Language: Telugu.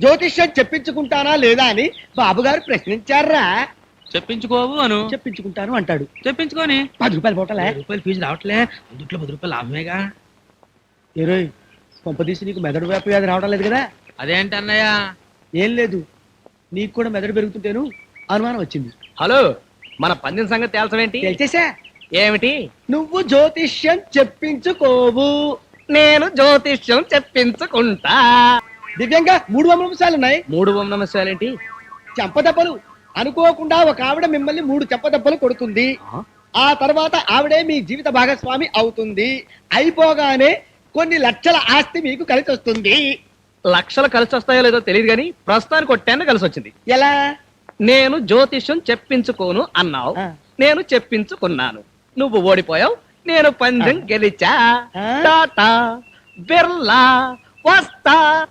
జ్యోతిష్యం చెప్పించుకుంటానా లేదా అని బాబు గారు ప్రశ్నించారా? చెప్పించుకోవు అను. చెప్పించుకుంటాను అంటాడు. చెప్పించుకొని. పది రూపాయలు పోటలే. రూపాయలు ఫీజు రావట్లే. అందుట్లో పది రూపాయలు లాభమేగా. ఇరవై కొంపదీసి నీకు మెదడు వ్యాప వ్యాధి రావడం లేదు కదా? అదేంటి అన్నయ్య? ఏం లేదు. నీకు కూడా మెదడు పెరుగుతుంటేను అనుమానం వచ్చింది. హలో మన పందిన సంగతి తేల్చవేంటి? తెలిసేసా ఏమిటి? నువ్వు జ్యోతిష్యం చెప్పించుకోవు. నేను జ్యోతిష్యం చెప్పించుకుంటా. దివ్యంగా మూడు వందల నిమిషాలు ఉన్నాయి. మూడు ఓం నమస్కారాలేంటి చెంపదెబ్బలు. అనుకోకుండా ఒక ఆవిడ మిమ్మల్ని మూడు చెంపదెబ్బలు కొడుతుంది. ఆ? తర్వాత ఆవిడే మీ జీవిత భాగస్వామి అవుతుంది. అయిపోగానే కొన్ని లక్షల ఆస్తి మీకు కలిసి వస్తుంది లక్షలు కలిసి వస్తాయో లేదో తెలియదు కానీ ప్రస్తుతానికి కొట్టాను కలిసి వచ్చింది ఎలా? నేను జ్యోతిష్యం చెప్పించుకోను అన్నావు. నేను చెప్పించుకున్నాను. నువ్వు ఓడిపోయావు. నేను పందెం గెలిచా? టాటా బిర్లా వస్తా.